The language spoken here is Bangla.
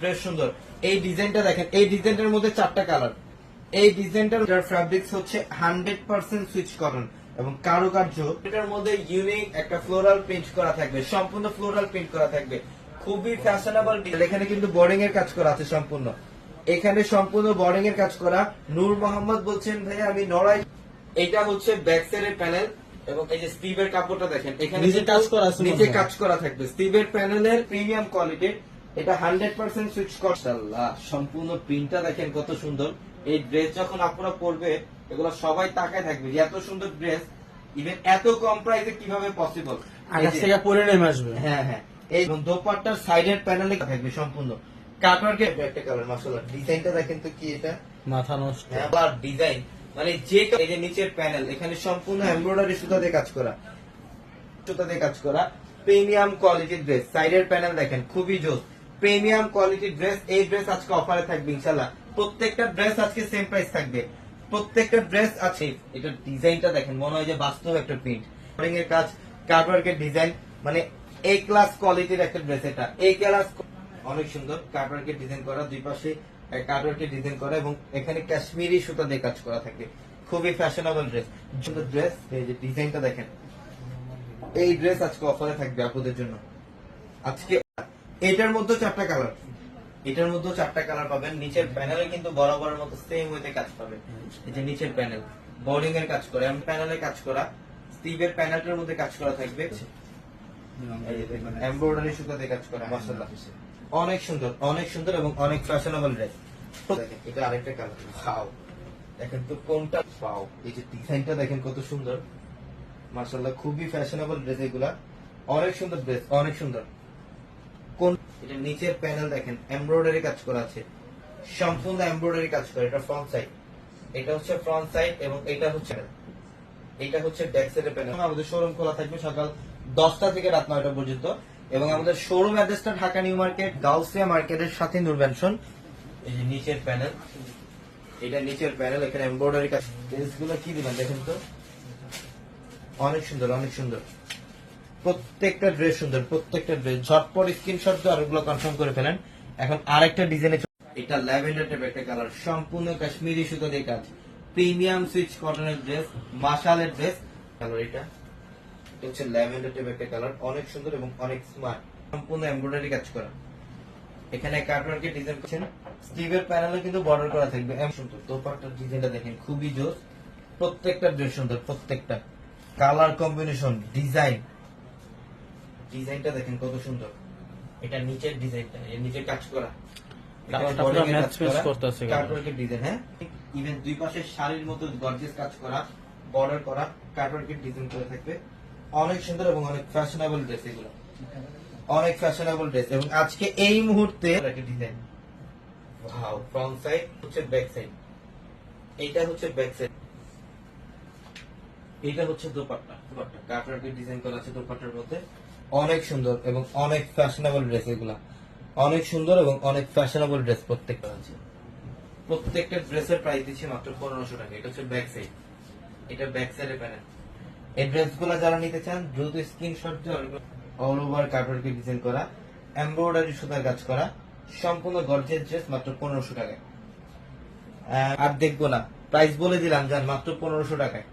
ড্রেস সুন্দর। এই ডিজাইনটা দেখেন এই ডিজাইনটার মধ্যে চারটা কালার এই ডিজাইনটার ফ্যাব্রিক্স হচ্ছে হান্ড্রেড পার্সেন্ট সুইচ কটন এবং কারুকার্য। এটার মধ্যে ইউনিক একটা ফ্লোরাল প্রিন্ট করা থাকবে সম্পূর্ণ ফ্লোরাল প্রিন্ট করা থাকবে। খুবই ফ্যাশনেবল এখানে কিন্তু বোর্ডিং এর কাজ করা আছে সম্পূর্ণ। এখানে সম্পূর্ণ বোর্ডিং এর কাজ করা। নূর মোহাম্মদ বলছেন ভাই আমি নড়াই এটা হচ্ছে ব্যাক সাইডের প্যানেল এবং এই যে স্টিভের কাপড়টা দেখেন এখানে নিচে কাজ করা আছে নিচে কাজ করা থাকবে। স্টিভের প্যানেলের প্রিমিয়াম কোয়ালিটির এটা হান্ড্রেড পার্সেন্ট সুইচ করসাল্লাহ সম্পূর্ণ প্রিন্টটা দেখেন কত সুন্দর। এই ড্রেস যখন আপনারা পরবে এগুলো সবাই তাকায় থাকবে যে এত সুন্দর ড্রেস ইভেন এত কম প্রাইসে কীভাবে পসিবল আকাশ থেকে পরে নেমে আসবে। হ্যাঁ হ্যাঁ। এই দোপাট্টার সাইডের প্যানেলে থাকবে সম্পূর্ণ। কাটওয়ার্কের একটা কালার মাসাল্লাহ ডিজাইনটা দেখেন তো কি এটা? মাথা নষ্ট। হ্যাঁ, আবার ডিজাইন মানে যে এই যে নিচের প্যানেল এখানে সম্পূর্ণ এমব্রয়ডারি সুতা দিয়ে কাজ করা। সুতা দিয়ে কাজ করা। প্রিমিয়াম কোয়ালিটির ড্রেস সাইডের প্যানেল দেখেন খুবই জোস। প্রিমিয়াম কোয়ালিটি ড্রেস, এই ড্রেস আজকে অফারে থাকবে ইনশাল্লাহ প্রত্যেকটা ড্রেস আজকে সেম প্রাইস থাকবে। প্রত্যেকটা ড্রেস আছে, এটা ডিজাইনটা দেখেন, মনে হয় যে বাস্তব একটা প্রিন্ট এর কাজ কার্ডওয়ার্কের ডিজাইন মানে এ ক্লাস কোয়ালিটির একটা ড্রেস এটা। এ ক্লাস অনেক সুন্দর কার্ডওয়ার্কের ডিজাইন করা, দুই পাশে কার্ডওয়ার্কের ডিজাইন করা এবং এখানে কাশ্মীরি সুতা দিয়ে কাজ করা থাকে। খুবই ফ্যাশনেবল ড্রেস সুন্দর ড্রেস এই যে ডিজাইনটা দেখেন। এই ড্রেস আজকে অফারে থাকবে আপনাদের জন্য। আজকে এটার মধ্যে চারটা কালার এটার মধ্যে চারটা কালার পাবেন। নিচের প্যানেলে কিন্তু বরাবরের মতো সেম ওয়েতে কাজ পাবেন। এই যে নিচের প্যানেল বোর্ডিং এর কাজ করা। প্যানেলে কাজ করা। স্টিভের প্যানেলটার মধ্যে কাজ করা থাকবে। এমব্রয়ডারি সুতা দিয়ে কাজ করা। মাসাল্লাহ। অনেক সুন্দর অনেক সুন্দর এবং অনেক ফ্যাশনেবল ড্রেস এটা আরেকটা কালার ফাও দেখেন তো কোনটা? ফাও এই যে ডিজাইনটা দেখেন কত সুন্দর। মার্শাল্লাহ খুবই ফ্যাশনেবল ড্রেস এগুলা। অনেক সুন্দর ড্রেস অনেক সুন্দর। কোন এটা নিচের প্যানেল দেখেন এমব্রয়ডারি কাজ করা আছে। সম্পূর্ণ এমব্রয়ডারি কাজ করা, এটা ফ্রন্ট সাইড এটা হচ্ছে ফ্রন্ট সাইড এবং এটা হচ্ছে এটা হচ্ছে ব্যাক সাইডের প্যানেল আমাদের শোরুম খোলা থাকবে সকাল দশটা থেকে রাত নয়টা পর্যন্ত। এবং আমাদের শোরুম অ্যাড্রেসটা ঢাকা নিউ মার্কেট, গাউসিয়া মার্কেটের সাথে নূর এই যে নিচের প্যানেল এটা নিচের প্যানেল এখানে এমব্রয়ডারি কাজ। ড্রেসগুলো কি দিবেন দেখেন তো? অনেক সুন্দর অনেক সুন্দর। প্রত্যেকটা ড্রেস সুন্দর, প্রত্যেকটা ড্রেস ঝটপট স্ক্রিনশট দিয়ে আরেকগুলো কনফার্ম করে ফেলেন। এখন আরেকটা ডিজাইনে এটা ল্যাভেন্ডার টাইপ একটা কালার সম্পূর্ণ কাশ্মীরি সুতো দিয়ে কাজ। প্রিমিয়াম সুইচ কটনের ড্রেস মাশালের ড্রেস কালার এটা। হচ্ছে ল্যাভেন্ডার টাইপ একটা কালার অনেক সুন্দর এবং অনেক স্মার্ট সম্পূর্ণ এমব্রয়ডারি কাজ করা। এখানে কার্টওয়ার্কের ডিজাইন করছেন। স্টিভের প্যানেলে কিন্তু বর্ডার করা থাকবে। সুন্দর। দোপাট্টার ডিজাইনটা দেখেন, খুবই জোস। প্রত্যেকটা ড্রেস সুন্দর, প্রত্যেকটা। কালার কম্বিনেশন ডিজাইন ডিজাইনটা দেখেন কত সুন্দর। এটা নিচের ডিজাইনটা এর নিচে কাজ করা। কার্টওয়ার্কের ডিজাইন হ্যাঁ? ইভেন দুই পাশে শাড়ির মতো গর্জিয়াস কাজ করা বর্ডার করা কার্টওয়ার্কের ডিজাইন করে থাকবে। অনেক সুন্দর এবং অনেক ফ্যাশনেবল ড্রেস এগুলো। অনেক ফ্যাশনেবল ড্রেস এবং আজকে এই মুহূর্তে ডিজাইন ফ্রন্ট সাইড হচ্ছে ব্যাক সাইড এইটা হচ্ছে ব্যাক সাইড এটা হচ্ছে দোপাট্টা দোপাট্টা। কাটওয়ার্কের ডিজাইন করা আছে দোপাট্টার মধ্যে? অনেক সুন্দর এবং অনেক ফ্যাশনেবল ড্রেস এগুলা। অনেক সুন্দর এবং অনেক ফ্যাশনেবল ড্রেস প্রত্যেকটা আছে। প্রত্যেকটা ড্রেসের প্রাইস দিচ্ছি মাত্র পনেরোশো টাকা। এটা হচ্ছে ব্যাক সাইড এটা ব্যাক সাইডের প্যানেল। এই ড্রেসগুলো যারা নিতে চান, দ্রুত স্ক্রিনশট দিয়ে অল ওভার কাটওয়ার্কের ডিজাইন করা এমব্রয়ডারি সুতার কাজ করা, সম্পূর্ণ গর্জের ড্রেস মাত্র পনেরোশো টাকায়। আর দেখব না। প্রাইস বলে দিলাম, যান, মাত্র পনেরোশো টাকায়।